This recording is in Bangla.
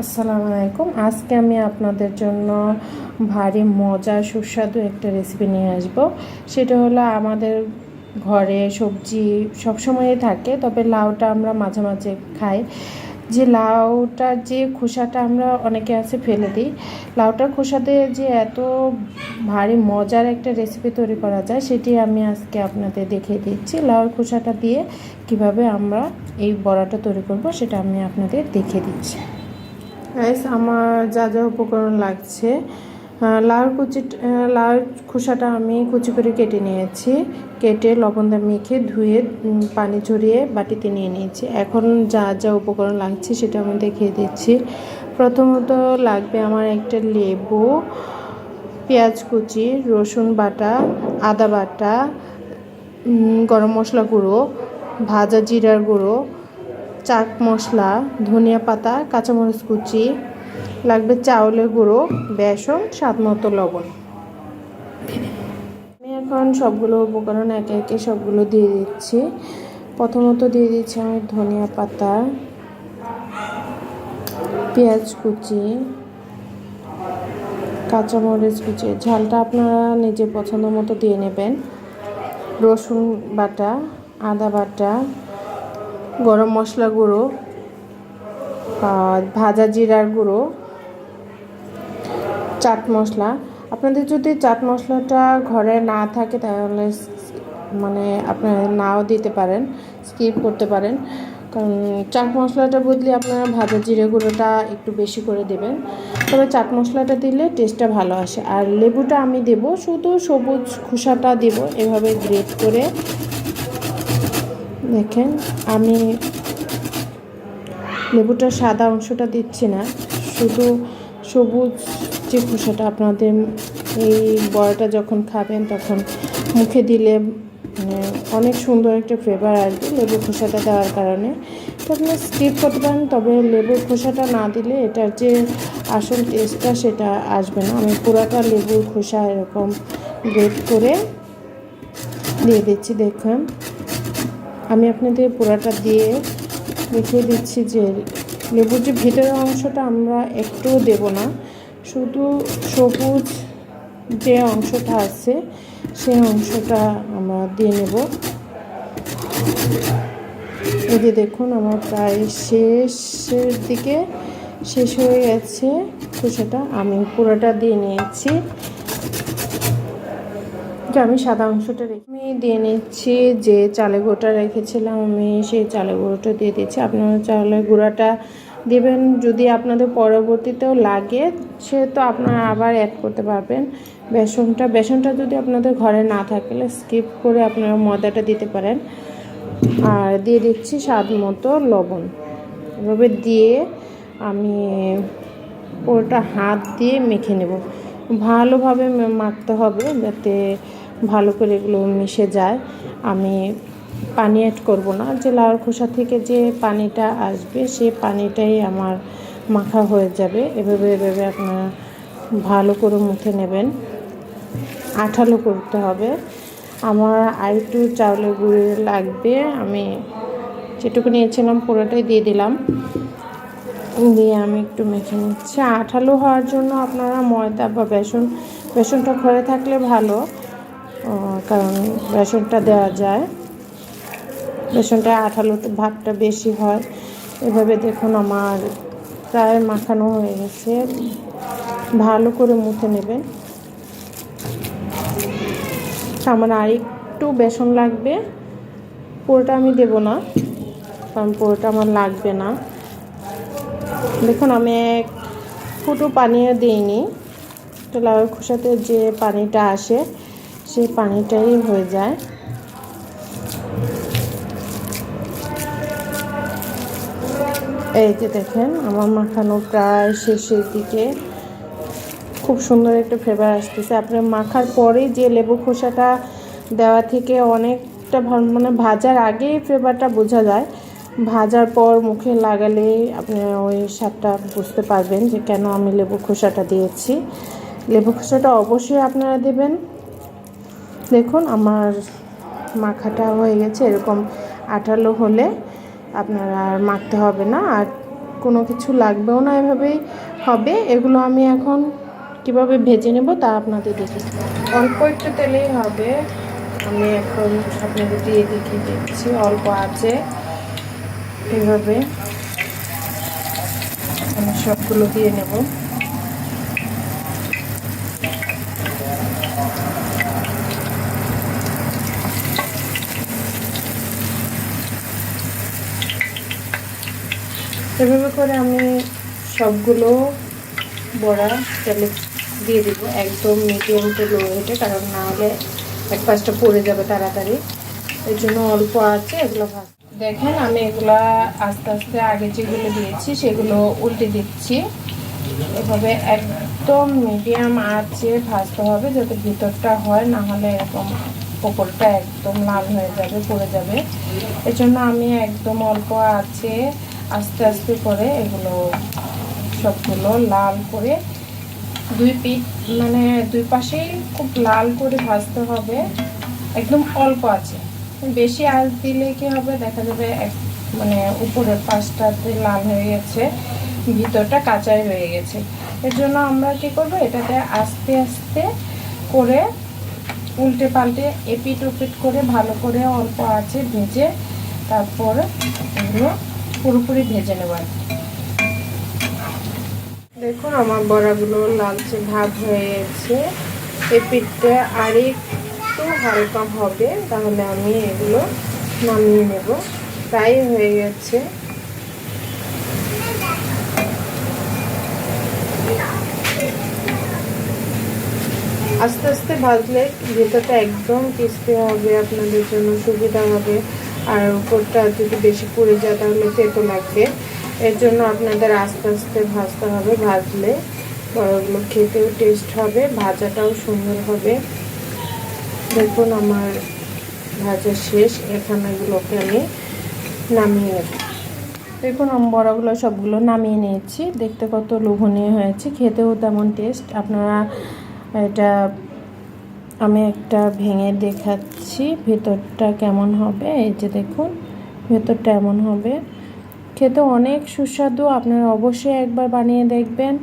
আসসালামু আলাইকুম। আজকে আমি আপনাদের জন্য ভারী মজা সুস্বাদু একটা রেসিপি নিয়ে আসব। সেটা হলো আমাদের ঘরে সবজি সবসময়ই থাকে, তবে লাউটা আমরা মাঝে মাঝে খাই। যে লাউটার যে খোসাটা আমরা অনেকে আছে ফেলে দিই, লাউটার খোসা দিয়ে যে এত ভারী মজার একটা রেসিপি তৈরি করা যায়, সেটি আমি আজকে আপনাদের দেখিয়ে দিচ্ছি। লাউর খোসাটা দিয়ে কীভাবে আমরা এই বড়াটা তৈরি করব, সেটা আমি আপনাদের দেখিয়ে দিচ্ছি। গাইস আমার যা যা উপকরণ লাগছে লাউর কুচি লাউর খোসাটা আমি কুচি করে কেটে নিয়েছি। কেটে লবণ দিয়ে মেখে ধুয়ে পানি ঝরিয়ে বাটিতে নিয়ে নিয়েছি। এখন যা যা উপকরণ লাগছে সেটা আমি দেখিয়ে দিচ্ছি। প্রথমত লাগবে আমার একটা লেবু, পেঁয়াজ কুচি, রসুন বাটা, আদা বাটা গরম মশলা গুঁড়ো, ভাজা জিরার গুঁড়ো চাট মশলা, ধনিয়া পাতা, কাঁচামরিচ কুচি, লাগবে চাউলের গুঁড়ো, বেসন, স্বাদ মতো লবণ। আমি এখন সবগুলো উপকরণ একে একে সবগুলো দিয়ে দিচ্ছি। প্রথমত দিয়ে দিচ্ছি আমি ধনিয়া পাতা, পেঁয়াজ কুচি, কাঁচামরিচ কুচি। ঝালটা আপনারা নিজের পছন্দ মতো দিয়ে নেবেন। রসুন বাটা, আদা বাটা গরম মশলা গুঁড়ো ভাজা জিরার গুঁড়ো, চাট মশলা। আপনাদের যদি চাট মশলাটা ঘরে না থাকে তাহলে মানে আপনারা নাও দিতে পারেন, স্কিপ করতে পারেন। কারণ চাট মশলাটা বদলে আপনারা ভাজা জিরে গুঁড়োটা একটু বেশি করে দেবেন। তবে চাট মশলাটা দিলে টেস্টটা ভালো আসে। আর লেবুটা আমি দেব, শুধু সবুজ খোসাটা দেব, এভাবে গ্রেট করে দেখেন, আমি লেবুটার সাদা অংশটা দিচ্ছি না, শুধু সবুজ যে খোসাটা আপনাদের এই বড়াটা যখন খাবেন তখন মুখে দিলে মানে অনেক সুন্দর একটা ফ্লেভার আসবে লেবুর খোসাটা দেওয়ার কারণে। তো আপনি স্কিপ করতে পারেন, তবে লেবুর খোসাটা না দিলে এটার যে আসল টেস্টটা সেটা আসবে না। আমি পুরাটা লেবুর খোসা এরকম গ্রেট করে দিয়ে দিচ্ছি, দেখুন। আমি আপনাদের পোড়াটা দিয়ে দেখিয়ে দিচ্ছি যে লেবুর যে ভিতরের অংশটা আমরা একটুও দেব না, শুধু সবুজ যে অংশটা আছে সেই অংশটা আমরা দিয়ে নেব। এই যে দেখুন, আমার প্রায় শেষের দিকে শেষ হয়ে গেছে। তো সেটা আমি পুরোটা দিয়ে নিয়েছি। যে আমি সাদা অংশটা রেখে আমি দিয়ে নিচ্ছি যে চালে গুঁড়োটা রেখেছিলাম, আমি সেই চালে গুঁড়োটা দিয়ে দিচ্ছি। আপনারা চালের গুঁড়াটা দেবেন যদি আপনাদের পরবর্তীতেও লাগে সে তো আপনারা আবার অ্যাড করতে পারবেন। বেসনটা বেসনটা যদি আপনাদের ঘরে না থাকলে স্কিপ করে আপনারা ময়দাটা দিতে পারেন। আর দিয়ে দিচ্ছি স্বাদ মতো লবণ। এভাবে দিয়ে আমি পুরোটা হাত দিয়ে মেখে নেব। ভালোভাবে মাখতে হবে যাতে ভালো করে এগুলো মিশে যায়। আমি পানি অ্যাড করব না। যে লাউর খোসা থেকে যে পানিটা আসবে, সে পানিটাই আমার মাখা হয়ে যাবে। এভাবে এভাবে আপনারা ভালো করে মুখে নেবেন। আঠালো করতে হবে। আমার আর একটু চাউলের গুঁড়ো লাগবে। আমি যেটুকু নিয়েছিলাম পুরোটাই দিয়ে দিলাম। দিয়ে আমি একটু মেখে নিচ্ছি। আঠালো হওয়ার জন্য আপনারা ময়দা বা বেসন, বেসনটা ঘরে থাকলে ভালো। কারণ বেসনটা দেওয়া যায়। বেসনটা আঠালো ভাবটা বেশি হয়। এভাবে দেখুন আমার প্রায় মাখানো হয়ে গেছে। ভালো করে মুখে নেবেন আমার আর একটু বেসন লাগবে। পুরোটা আমি দেব না, কারণ পুরোটা আমার লাগবে না। দেখুন, আমি এক ফুটো পানিও দিইনি। তো লাউয়ের খোসাতে যে পানিটা আসে সেই পানিটাই হয়ে যায়। এই যে দেখেন, আমার মাখানো প্রায় শেষের দিকে। খুব সুন্দর একটা ফ্লেভার আসতেছে। আপনার মাখার পরেই যে লেবু খোসাটা দেওয়া থেকে অনেকটা মানে ভাজার আগেই ফ্লেভারটা বোঝা যায়। ভাজার পর মুখে লাগালে আপনি ওই স্বাদটা বুঝতে পারবেন যে কেন আমি লেবু খোসাটা দিয়েছি। লেবু খোসাটা অবশ্যই আপনারা দেবেন। দেখুন, আমার মাখাটা হয়ে গেছে। এরকম আঠালো হলে আপনার আর মাখতে হবে না। আর কোনো কিছু লাগবেও না এভাবেই হবে। এগুলো আমি এখন কীভাবে ভেজে নেব তা আপনাদের দেখি অল্প একটু তেলেই হবে। আমি এখন আপনাদের দিয়ে দেখিয়ে দিচ্ছি। অল্প আছে এভাবে। আমি সবগুলো দিয়ে নেব। এভাবে করে আমি সবগুলো বড়া তেলে দিয়ে দিব, একদম মিডিয়াম টু লো হিটে কারণ না হলে এক পাশটা পড়ে যাবে তাড়াতাড়ি। এর জন্য অল্প আছে, এগুলো ভাজ। দেখেন আমি এগুলা আস্তে আস্তে আগে যেগুলো দিয়েছি, সেগুলো উল্টে দিচ্ছি। এভাবে একদম মিডিয়াম আঁচে ভাজতে হবে যাতে ভিতরটা হয়, না হলে এরকম ওপরটা একদম লাল হয়ে যাবে, পড়ে যাবে। এর জন্য আমি একদম অল্প আছে আস্তে আস্তে করে এগুলো সবগুলো লাল করে দুই পিঠ মানে দুই পাশেই খুব লাল করে ভাজতে হবে। একদম অল্প আছে। বেশি আঁচ দিলে কি হবে? দেখা যাবে এক মানে উপরের পাশটাতে লাল হয়ে গেছে, ভিতরটা কাঁচাই হয়ে গেছে। এর জন্য আমরা কি করব? এটাতে আস্তে আস্তে করে উল্টে পাল্টে এপিট ওপিট করে ভালো করে অল্প আছে ভেজে তারপর এগুলো পুরোপুরি ভেজে নেব দেখুন, আমার বড়াগুলো লালচে ভাব হয়ে গেছে। এই পিঠটা আর একটু হালকা হবে, তাহলে আমি এগুলো নামিয়ে নেব। প্রায় হয়ে গেছে। আস্তে আস্তে ভাজলে ভেতরটা একদম কিস্তি হবে, আপনাদের জন্য সুবিধা হবে। আর উপরটা যদি বেশি পুড়ে যায় তাহলে তেতো লাগবে। এর জন্য আপনাদের আস্তে আস্তে ভাজতে হবে, ভাজলে বড়গুলো খেতেও টেস্ট হবে, ভাজাটাও সুন্দর হবে। দেখুন আমার ভাজা শেষ, এখানে এগুলোকে আমি নামিয়ে নেব। দেখুন আমি বড়াগুলো সবগুলো নামিয়ে নিয়েছি, দেখতে কত লোভনীয় হয়েছে, খেতেও তেমন টেস্ট আপনারা এটা আমি একটা ভেঙে দেখাচ্ছি, ভেতরটা কেমন হবে? এই যে দেখুন, ভেতরটা এমন হবে। খেতে অনেক সুস্বাদু, আপনারা অবশ্যই একবার বানিয়ে দেখবেন।